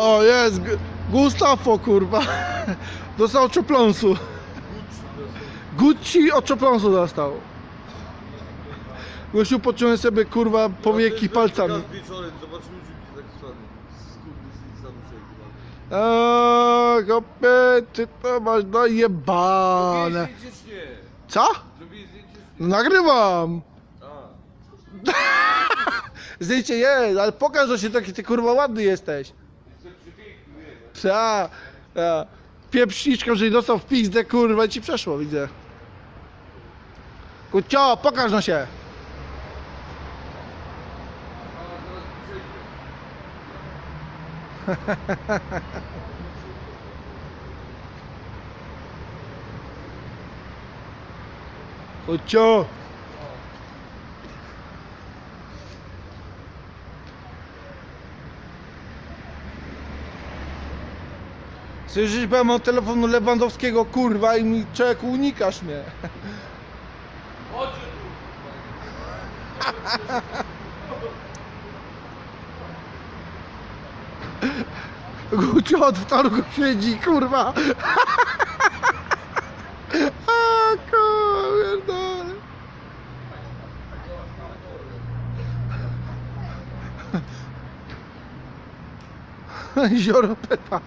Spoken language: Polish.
O, jest! Gu- Gustafo, kurwa. Dostał oczopląsu. Gucci oczopląsu dostał. Gościu pociągnął sobie, kurwa, powieki palcami. Eee, kopie, ty to masz dojebane. Co? Nagrywam. Zdjęcie jest, ale pokaż, że się taki ty kurwa ładny jesteś. Ta, ta. Pieprzniczką, że dostał w pizdę, kurwa, i ci przeszło, widzę. Kucio, pokaż no się. Kucio. Bo ja mam telefonu Lewandowskiego, kurwa, i mi człowieku unikasz mnie. Chodź tu. Gucio od wtorku siedzi, kurwa. A, kurwa, Jezioro Pepa.